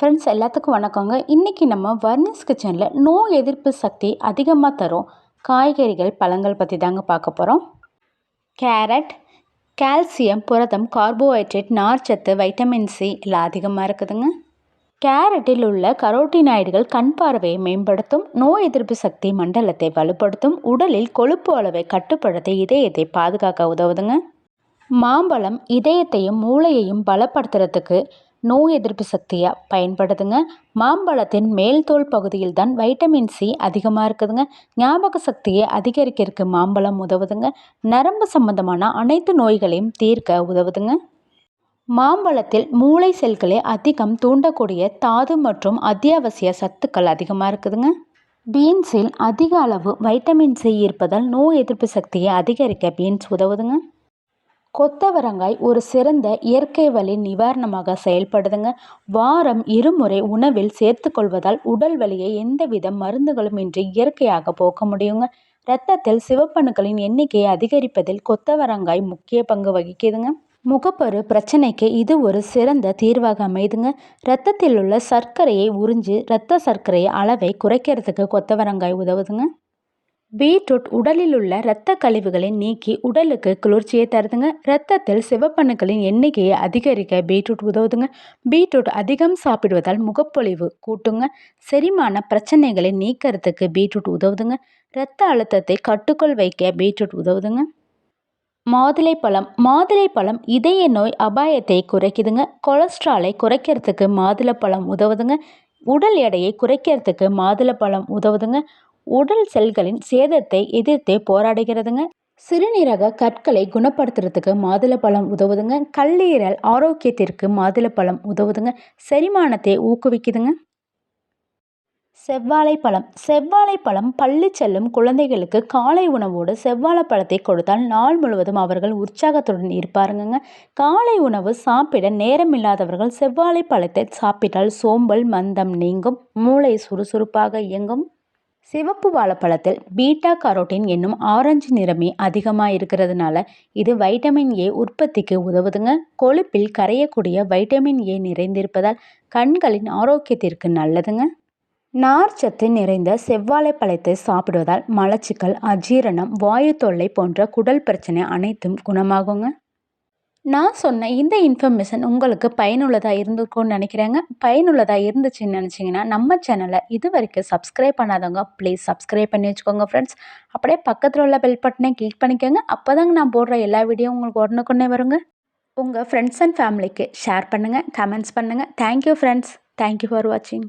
Friends எல்லாத்துக்கும் வணக்கங்க. இன்றைக்கி நம்ம வர்னிஸ் கிச்சனில் நோய் எதிர்ப்பு சக்தி அதிகமாக தரும் காய்கறிகள் பழங்கள் பற்றி தாங்க பார்க்க போகிறோம் கேரட் கால்சியம் புரதம் கார்போஹைட்ரேட் நார்ச்சத்து வைட்டமின் சி எல்லாம் அதிகமாக இருக்குதுங்க. கேரட்டில் உள்ள கரோட்டினாய்டுகள் கண் பார்வையை மேம்படுத்தும் நோய் எதிர்ப்பு சக்தி மண்டலத்தை வலுப்படுத்தும் உடலில் கொழுப்பு அளவை கட்டுப்படுத்தி இதயத்தை பாதுகாக்க உதவுதுங்க. மாம்பழம் இதயத்தையும் மூளையையும் பலப்படுத்துறதுக்கு நோய் எதிர்ப்பு சக்தியாக பயன்படுதுங்க. மாம்பழத்தின் மேல் தோல் பகுதியில் தான் வைட்டமின் சி அதிகமாக இருக்குதுங்க. ஞாபக சக்தியை அதிகரிக்கிறதுக்கு மாம்பழம் உதவுதுங்க. நரம்பு சம்பந்தமான அனைத்து நோய்களையும் தீர்க்க உதவுதுங்க. மாம்பழத்தில் மூளை செல்களை அதிகம் தூண்டக்கூடிய தாது மற்றும் அத்தியாவசிய சத்துக்கள் அதிகமாக இருக்குதுங்க. பீன்ஸில் அதிக அளவு வைட்டமின் சி இருப்பதால் நோய் எதிர்ப்பு சக்தியை அதிகரிக்க பீன்ஸ் உதவுதுங்க. கொத்தவரங்காய் ஒரு சிறந்த இயற்கை வலி நிவாரணமாக செயல்படுதுங்க. வாரம் இருமுறை உணவில் சேர்த்துக்கொள்வதால் உடல் வலியை எந்தவித மருந்துகளும் இன்றி இயற்கையாக போக்க முடியுங்க. இரத்தத்தில் சிவப்பணுக்களின் எண்ணிக்கையை அதிகரிப்பதில் கொத்தவரங்காய் முக்கிய பங்கு வகிக்குதுங்க. முகப்பரு பிரச்சனைக்கு இது ஒரு சிறந்த தீர்வாக அமைதுங்க. இரத்தத்தில் உள்ள சர்க்கரையை உறிஞ்சு இரத்த சர்க்கரை அளவை குறைக்கிறதுக்கு கொத்தவரங்காய் உதவுதுங்க. பீட்ரூட் உடலில் உள்ள இரத்த கழிவுகளை நீக்கி உடலுக்கு குளிர்ச்சியை தருதுங்க. இரத்தத்தில் சிவப்பணுக்களின் எண்ணிக்கையை அதிகரிக்க பீட்ரூட் உதவுதுங்க. பீட்ரூட் அதிகம் சாப்பிடுவதால் முகப்பொழிவு கூட்டுங்க. செரிமான பிரச்சனைகளை நீக்கிறதுக்கு பீட்ரூட் உதவுதுங்க. இரத்த அழுத்தத்தை கட்டுக்குள் வைக்க பீட்ரூட் உதவுதுங்க. மாதுளை பழம். மாதுளை பழம் இதய நோய் அபாயத்தை குறைக்குதுங்க. கொலஸ்ட்ராலை குறைக்கிறதுக்கு மாதுளப்பழம் உதவுதுங்க. உடல் எடையை குறைக்கிறதுக்கு மாதுளை பழம் உதவுதுங்க. உடல் செல்களின் சேதத்தை எதிர்த்தே போராடுகிறதுங்க. சிறுநீரக கற்களை குணப்படுத்துறதுக்கு மாதுளப்பழம் உதவுதுங்க. கல்லீரல் ஆரோக்கியத்திற்கு மாதுளப்பழம் உதவுதுங்க. செரிமானத்தை ஊக்குவிக்குதுங்க. செவ்வாழைப்பழம். செவ்வாழைப்பழம் பள்ளி செல்லும் குழந்தைகளுக்கு காலை உணவோடு செவ்வாழைப்பழத்தை கொடுத்தால் நாள் முழுவதும் அவர்கள் உற்சாகத்துடன் இருப்பாருங்க காலை உணவு சாப்பிட நேரம் இல்லாதவர்கள் செவ்வாழைப்பழத்தை சாப்பிட்டால் சோம்பல் மந்தம் நீங்கும். மூளை சுறுசுறுப்பாக இயங்கும். சிவப்பு வாழைப்பழத்தில் பீட்டா கரோட்டின் என்னும் ஆரஞ்சு நிறமே அதிகமாக இருக்கிறதுனால இது வைட்டமின் ஏ உற்பத்திக்கு உதவுதுங்க. கொழுப்பில் கரையக்கூடிய வைட்டமின் ஏ நிறைந்திருப்பதால் கண்களின் ஆரோக்கியத்திற்கு நல்லதுங்க. நார்ச்சத்து நிறைந்த செவ்வாழை பழத்தை சாப்பிடுவதால் மலச்சிக்கல் அஜீரணம் வாயு தொல்லை போன்ற குடல் பிரச்சனை அனைத்தும் குணமாகுங்க. நான் சொன்ன இந்த இன்ஃபர்மேஷன் உங்களுக்கு பயனுள்ளதாக இருந்திருக்கும்னு நினைக்கிறேங்க. பயனுள்ளதாக இருந்துச்சுன்னு நினச்சிங்கன்னா நம்ம சேனலை இது வரைக்கும் சப்ஸ்கிரைப் பண்ணாதவங்க ப்ளீஸ் சப்ஸ்கிரைப் பண்ணி வச்சுக்கோங்க ஃப்ரெண்ட்ஸ் அப்படியே பக்கத்தில் உள்ள பெல் பட்டனை கிளிக் பண்ணிக்கோங்க. அப்போ தாங்க நான் போடுற எல்லா வீடியோ உங்களுக்கு உடனுக்குன்னே வருங்க. உங்கள் ஃப்ரெண்ட்ஸ் அண்ட் ஃபேமிலிக்கு ஷேர் பண்ணுங்கள் கமெண்ட்ஸ் பண்ணுங்கள் thank you friends thank you for வாட்சிங்